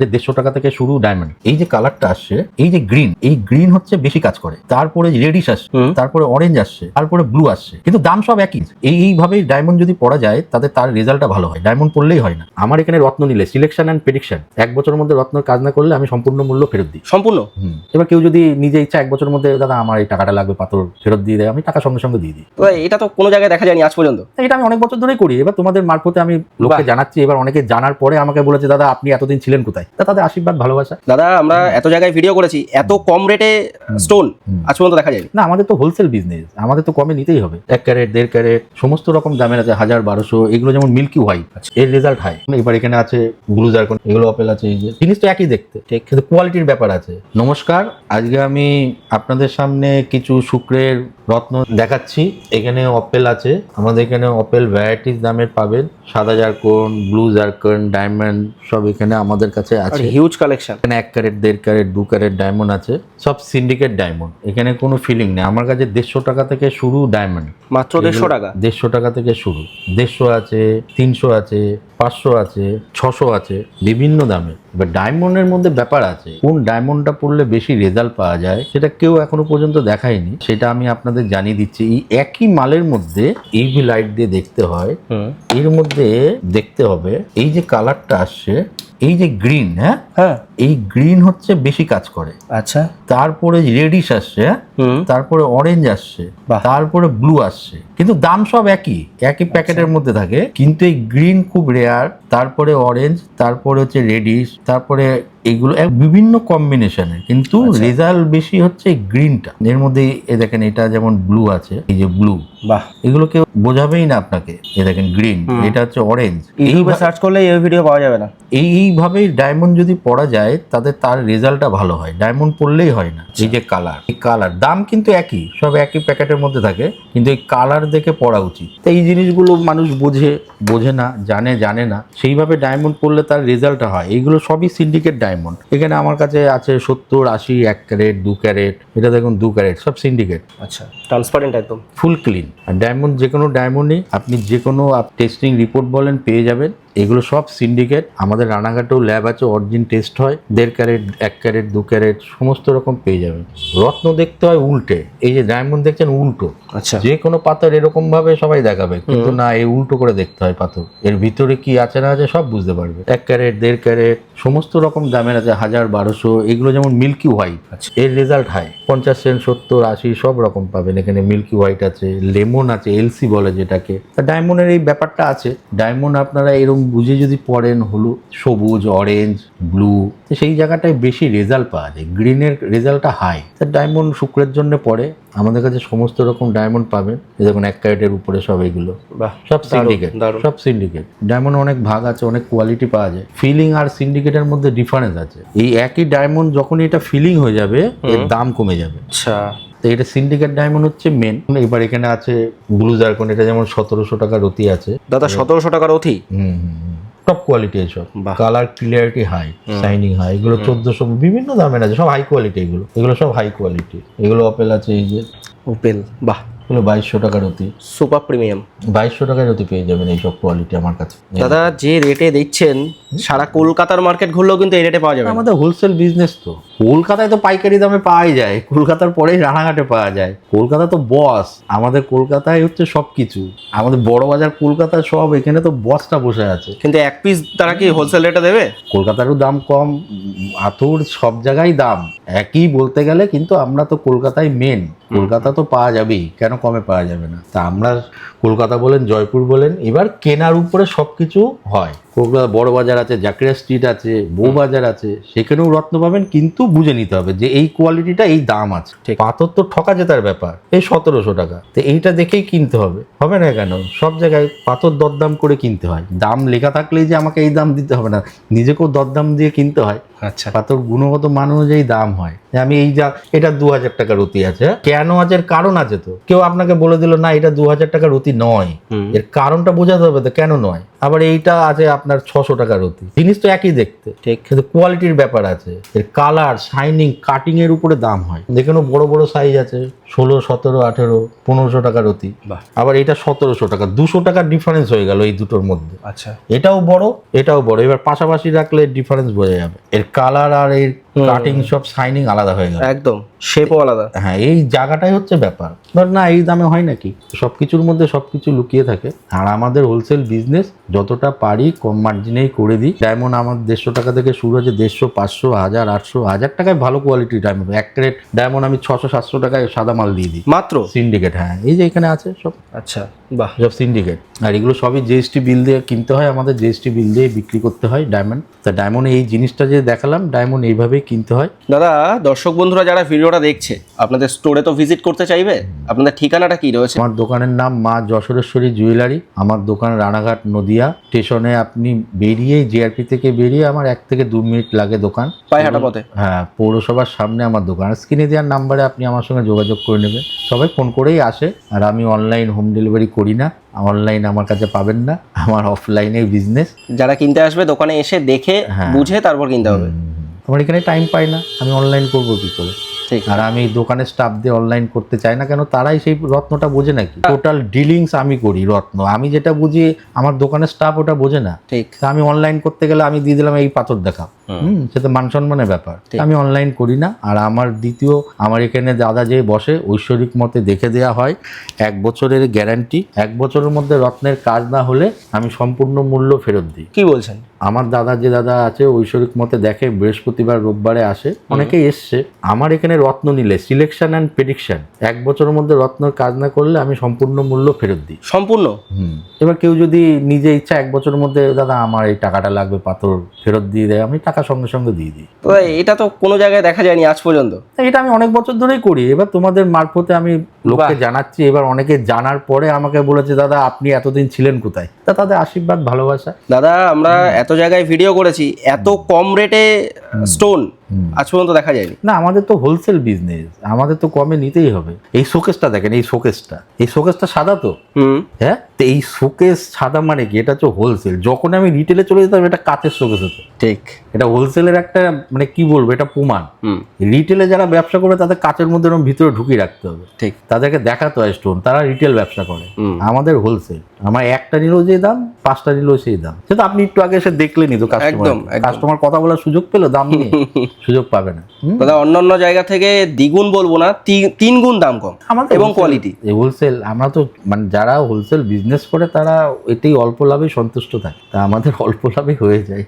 যে দেড়শো টাকা থেকে শুরু ডায়মন্ড এই যে কালারটা আসছে এই যে গ্রিন এই গ্রিন হচ্ছে বেশি কাজ করে। তারপরে রেডিশ আসছে তারপরে অরেঞ্জ আসছে তারপরে ব্লু আসছে। কিন্তু দাম সব একই। এই এইভাবেই ডায়মন্ড যদি পড়া যায় তাতে তার রেজাল্টটা ভালো হয়। ডায়মন্ড পড়লেই হয় না। আমার এখানে রত্ন নিলে সিলেকশন অ্যান্ড প্রেডিকশন এক বছরের মধ্যে রত্নের কাজ না করলে আমি সম্পূর্ণ মূল্য ফেরত দিই। সম্পূর্ণ। এবার কেউ যদি নিজে ইচ্ছা এক বছরের মধ্যে দাদা আমার এই টাকাটা লাগবে পাথর ফেরত দিয়ে দেয় আমি টাকা সঙ্গে সঙ্গে দিয়ে দিই। এটা তো কোনো জায়গায় দেখা যায়নি আজ পর্যন্ত। এটা আমি অনেক বছর ধরেই করি। এবার তোমাদের মারফতে আমি লোককে জানাচ্ছি। এবার অনেকে জানার পরে আমাকে বলেছে দাদা আপনি এতদিন ছিলেন কোথায়? তা তাদের আশীর্বাদ ভালোবাসা। দাদা আমরা এত জায়গায় ভিডিও করেছি এত কম রেটে স্টোন। আজ পর্যন্ত দেখা যায় না আমাদের তো হোলসেল বিজনেস আমাদের তো কমে নিতেই হবে। এক ক্যারেট দেড় ক্যারেট সমস্ত রকম দামের আছে হাজার বারোশো এগুলো যেমন মিল্কি হোয়াইট আছে এর রেজাল্ট হাই এবার এখানে আছে ব্লু জারকন এগুলো অপেল আছে এই যে জিনিস তো একই দেখতে। ঠিক। কিন্তু কোয়ালিটির ব্যাপার আছে। নমস্কার আজকে আমি আপনাদের সামনে কিছু শুক্রের রত্ন দেখাচ্ছি। এখানে অপেল আছে। আমাদের এখানে অপেল ভ্যারাইটিস দামের পাবেন। সাদা জারকন ব্লু জারকন ডায়মন্ড সব এখানে আমাদের কাছে আছে। হিউজ কালেকশন এখানে এক ক্যারেট দেড় ক্যারেট দু ক্যারেট ডায়মন্ড আছে। সব সিন্ডিকেট ডায়মন্ড এখানে কোনো ফিলিং নেই। আমার কাছে দেড়শো টাকা থেকে শুরু ডায়মন্ড মাত্র দেড়শো টাকা? দেড়শো টাকা থেকে শুরু। দেড়শো আছে তিনশো আছে পাঁচশো আছে ছশো আছে বিভিন্ন দামে। এবার ডায়মন্ডের মধ্যে ব্যাপার আছে কোন ডায়মন্ডটা পড়লে বেশি রেজাল্ট পাওয়া যায় সেটা কেউ এখনও পর্যন্ত দেখায়নি। সেটা আমি আপনাদের জানিয়ে দিচ্ছি এই একই মালের মধ্যে ইভি লাইট দিয়ে দেখতে হয়। এর মধ্যে দেখতে হবে এই যে কালারটা আসছে এই যে গ্রিন হ্যাঁ? হ্যাঁ। এই গ্রিন হচ্ছে বেশি কাজ করে। আচ্ছা। তারপরে রেডিশ আসছে হ্যাঁ? তারপরে অরেঞ্জ আসছে। তারপরে ব্লু আসছে। কিন্তু দাম সব একই একই প্যাকেটের মধ্যে থাকে। কিন্তু এই গ্রিন খুব রেয়ার তারপরে অরেঞ্জ তারপরে হচ্ছে রেডিশ তারপরে এগুলো বিভিন্ন কম্বিনেশনের কিন্তু আচ্ছা। রেজাল্ট বেশি হচ্ছে গ্রিনটা এর মধ্যে এ দেখেন এটা যেমন ব্লু আছে এই যে ব্লু বাহ। এগুলো কেউ বোঝাবেই না আপনাকে। এ দেখেন গ্রিন এটা হচ্ছে অরেঞ্জ ইউটিউবে সার্চ করলে এই ভিডিও পাওয়া যাবে না। এই এইভাবেই ডায়মন্ড যদি পড়া যায় তাতে তার রেজাল্টটা ভালো হয়। ডায়মন্ড পড়লেই হয় না। এই যে কালার এই কালার দাম কিন্তু একই সব একই প্যাকেটের মধ্যে থাকে। কিন্তু এই কালার দেখে পড়া উচিত। তো এই জিনিসগুলো মানুষ বোঝে বোঝে না জানে জানে না। সেইভাবে ডায়মন্ড পড়লে তার রেজাল্টটা হয়। এইগুলো সবই সিন্ডিকেট ডায়মন্ড এখানে আমার কাছে আছে সত্তর আশি এক ক্যারেট দু ক্যারেট এটা দেখুন দু ক্যারেট সব সিন্ডিকেট আচ্ছা ট্রান্সপারেন্ট একদম। ফুল ক্লিন আর ডায়মন্ড যে কোনো ডায়মন্ডই আপনি যে কোনো টেস্টিং রিপোর্ট বলেন পেয়ে যাবেন। এগুলো সব সিন্ডিকেট আমাদের রানাঘাটেও ল্যাব আছে অরিজিন টেস্ট হয় দেড় ক্যারেট এক ক্যারেট দু ক্যারেট সমস্ত রকম পেয়ে যাবেন। রত্ন দেখতে হয় উল্টে এই যে ডায়মন্ড দেখছেন উল্টো। আচ্ছা। যে কোনো পাথর এরকম ভাবে সবাই দেখাবে কিন্তু না এই উল্টো করে দেখতে হয় পাথর। এর ভিতরে কি আছে না আছে সব বুঝতে পারবে। এক ক্যারেট দেড় ক্যারেট সমস্ত রকম দামের আছে হাজার বারোশো এগুলো যেমন মিল্কি হোয়াইট আচ্ছা। এর রেজাল্ট হাই পঞ্চাশ সেন্ট সত্তর আশি সব রকম পাবেন এখানে মিল্কি হোয়াইট আছে লেমন আছে এলসি বলে যেটাকে। ডায়মন্ডের এই ব্যাপারটা আছে। ডায়মন্ড আপনারা এরকম বুঝে যদি পড়েন হলুদ সবুজ অরেঞ্জ ব্লু তো সেই জায়গাটায় বেশি রেজাল্ট পাওয়া যায়। গ্রিনের রেজাল্টটা হাই তা ডায়মন্ড শুক্রের জন্য পড়ে। আমাদের কাছে সমস্ত রকম ডায়মন্ড পাবেন। দেখুন এক ক্যারেটের উপরে সব এগুলো। সব সিন্ডিকেট সব সিন্ডিকেট ডায়মন্ড অনেক ভাগ আছে অনেক কোয়ালিটি পাওয়া যায়। ফিলিং আর সিন্ডিকেটের মধ্যে ডিফারেন্স আছে। এই একই ডায়মন্ড যখনই এটা ফিলিং হয়ে যাবে এর দাম কমে যাবে। আচ্ছা। তো এটা সিন্ডিকেট ডায়মন্ড হচ্ছে মেন এবার এখানে আছে ব্লু জারকন এটা যেমন সতেরোশো টাকার অতি আছে। দাদা সতেরোশো টাকার হুম টপ কোয়ালিটি এসব। Colour clarity high shining high এগুলো চোদ্দশো বিভিন্ন দামের আছে সব হাই কোয়ালিটি এগুলো। এগুলো সব হাই কোয়ালিটি এগুলো অপেল আছে এই যে। ওপেল বাহ। এগুলো বাইশশো টাকার অতি। সুপার প্রিমিয়াম বাইশশো টাকার অতি পেয়ে যাবেন এইসব কোয়ালিটি আমার কাছে। দাদা যে রেটে দিচ্ছেন সারা কলকাতার মার্কেট ঘুরলেও কিন্তু এই রেটে পাওয়া যাবে। আমাদের হোলসেল বিজনেস তো। কলকাতায় তো পাইকারি দামে পাওয়াই যায় কলকাতার পরেই রানাঘাটে পাওয়া যায়। কলকাতা তো বস আমাদের কলকাতায় হচ্ছে সব কিছু আমাদের বড় বাজার কলকাতা সব এখানে তো বসটা বসে আছে। কিন্তু এক পিস তারা কি হোলসেল রেটে দেবে? কলকাতারও দাম কম আতুর সব জায়গায় দাম। একই বলতে গেলে কিন্তু আমরা তো কলকাতায় মেন কলকাতা তো পাওয়া যাবেই কেন কমে পাওয়া যাবে না? তা আমরা কলকাতা বলেন জয়পুর বলেন এবার কেনার উপরে সব কিছু হয়। কলকাতা বড় বাজার আছে জাকরিয়া স্ট্রিট আছে বউ বাজার আছে সেখানেও রত্ন পাবেন কিন্তু বুঝে নিতে হবে যে এই কোয়ালিটিটা এই দাম আছে। ঠিক। পাথর তো ঠকা জেতার ব্যাপার। এই সতেরোশো টাকা। তো এইটা দেখেই কিনতে হবে। হবে না কেন? সব জায়গায় পাথর দরদাম করে কিনতে হয়। দাম লেখা থাকলেই যে আমাকে এই দাম দিতে হবে না। নিজেকেও দরদাম দিয়ে কিনতে হয়। আচ্ছা। পাথর গুণগত মান অনুযায়ী দাম হয়। আমি এই যা এটা দু হাজার টাকার রতি আছে। কেন আছে এর কারণ আছে তো? কেউ আপনাকে বলে দিল না এটা দু হাজার টাকার রতি নয় এর কারণটা বোঝাতে হবে তো কেন নয়? আবার এইটা আছে আপনার ছশো টাকার রতি জিনিস তো একই দেখতে। ঠিক। কিন্তু কোয়ালিটির ব্যাপার আছে। এর কালার শাইনিং কাটিং এর উপরে দাম হয়। দেখেন বড় বড় সাইজ আছে ষোলো সতেরো আঠেরো পনেরোশো টাকার অতি। আবার এটা সতেরোশো টাকা দুশো টাকার ডিফারেন্স হয়ে গেল এই দুটোর মধ্যে। আচ্ছা। এটাও বড় এটাও বড়। এবার পাশাপাশি রাখলে ডিফারেন্স বোঝা যাবে। এর কালার আর এর কাটিং সব শাইনিং আলাদা হয়ে গেল। একদম শেপও আলাদা। হ্যাঁ এই জায়গাটাই হচ্ছে ব্যাপার। ধর না এই দামে হয় নাকি? সব কিছুর মধ্যে সব কিছু লুকিয়ে থাকে। আর আমাদের হোলসেল বিজনেস যতটা পারি কম মার্জিনেই করে দিই। ডায়মন্ড আমার দেড়শো টাকা থেকে শুরু হচ্ছে দেড়শো পাঁচশো হাজার আটশো হাজার টাকায় ভালো কোয়ালিটির ডায়মন্ড এক ক্যারেট ডায়মন্ড আমি ছশো সাতশো টাকায় সাদা মাল দিয়ে দিই। মাত্র? সিন্ডিকেট হ্যাঁ এই যে এখানে আছে সব। আচ্ছা। বাহ সব সিন্ডিকেট আর এগুলো সবই জিএসটি বিল দিয়ে কিনতে হয় আমাদের জিএসটি বিল দিয়ে বিক্রি করতে হয় ডায়মন্ড তা ডায়মন্ড এই জিনিসটা যে দেখালাম ডায়মন্ড এইভাবেই কিনতে হয়। দাদা দর্শক বন্ধুরা যারা ভিডিওটা দেখছে আপনাদের স্টোরে তো ভিজিট করতে চাইবে? আপনাদের ঠিকানাটা কি রয়েছে? আমার দোকানের নাম মা যশোরেশ্বরী জুয়েলারি আমার দোকান রানাঘাট নদিয়া। স্টেশনে আপনি বেরিয়েই জিআরপি থেকে বেরিয়ে আমার এক থেকে দু মিনিট লাগে দোকান। পায়ে হাঁটা পথে? হ্যাঁ পৌরসভার সামনে আমার দোকান। স্ক্রিনে দেওয়ার নাম্বারে আপনি আমার সঙ্গে যোগাযোগ করে নেবেন। সবাই ফোন করেই আসে। আর আমি অনলাইন হোম ডেলিভারি করি না। অনলাইন আমার কাছে পাবেন না। আমার অফলাইনে বিজনেস যারা কিনতে আসবে দোকানে এসে দেখে হ্যাঁ। বুঝে তারপর কিনতে হবে। আমার এখানে টাইম পাই না। আমি অনলাইন করব কি করে? আর আমি দোকানের স্টাফ দিয়ে অনলাইন করতে চাই না কেন তারাই সেই রত্নটা বোঝে নাকি? টোটাল ডিলিংস আমি করি রত্ন। আমি যেটা বুঝি আমার দোকানের স্টাফ ওটা বোঝে না। ঠিক। আমি অনলাইন করতে গেলে আমি দিয়ে দিলাম এই পাথর দেখা। হুম। সেটা মান সম্মানের ব্যাপার। আমি অনলাইন করি না। আর আমার দ্বিতীয় আমার এখানে দাদা যে বসে ঐশ্বরিক মতে দেখে দেয়া হয় এক বছরের গ্যারান্টি এক বছরের মধ্যে রত্নের কাজ না হলে আমি সম্পূর্ণ মূল্য ফেরত দিই। কি বলছেন? আমার দাদা যে দাদা আছে ঐশ্বরিক মতে দেখে বৃহস্পতিবার রোববারে আসে। অনেকেই এসছে। আমার এখানে রত্ন নিলে সিলেকশন অ্যান্ড প্রেডিকশন এক বছরের মধ্যে রত্নের কাজ না করলে আমি সম্পূর্ণ মূল্য ফেরত দিই। সম্পূর্ণ? হুম। এবার কেউ যদি নিজে ইচ্ছা এক বছরের মধ্যে দাদা আমার এই টাকাটা লাগবে পাথর ফেরত দিয়ে দেয় আমি টাকা সঙ্গে সঙ্গে দিয়ে দিই। তো এটা তো কোনো জায়গায় দেখা যায়নি আজ পর্যন্ত। এটা আমি অনেক বছর ধরেই করি। এবার তোমাদের মারফতে আমি লোককে জানাচ্ছি। এবার অনেকে জানার পরে আমাকে বলেছে দাদা আপনি এতদিন ছিলেন কোথায়? তা তাদের আশীর্বাদ ভালোবাসা। দাদা আমরা এত জায়গায় ভিডিও করেছি এত কম রেটে স্টোন। আজ পর্যন্ত দেখা যায়নি। না আমাদের তো হোলসেল বিজনেস আমাদের তো কমে নিতেই হবে। এই শোকেসটা দেখেন এই শোকেসটা এই শোকেসটা সাদা তো। হ্যাঁ? তো এই শোকেস সাদা মানে কি? এটা হচ্ছে হোলসেল যখন আমি রিটেলে চলে যেতাম এটা কাঁচের শোকেস হতো। ঠিক। এটা হোলসেলের একটা মানে কি বলব এটা প্রমাণ। রিটেলে যারা ব্যবসা করে তাদের কাঁচের মধ্যে এরকম ভিতরে ঢুকিয়ে রাখতে হবে। ঠিক। তাদেরকে দেখাতে হয় স্টোন তারা রিটেল ব্যবসা করে। আমাদের হোলসেল আমার একটা নিলেও যে দাম পাঁচটা নিলেও সেই দাম। সেটা আপনি একটু আগে এসে দেখলেনি তো কাস্টমার। কাস্টমার কথা বলার সুযোগ পেল দাম নিয়ে সুযোগ পাবে না। হুম? দাদা অন্য অন্য জায়গা থেকে দ্বিগুণ বলব না তিন গুণ দাম কম আমাদের এবং কোয়ালিটি হোলসেল আমরা তো মানে যারা হোলসেল বিজনেস করে তারা এতেই অল্প লাভে সন্তুষ্ট থাকে। তা আমাদের অল্প লাভে হয়ে যায়।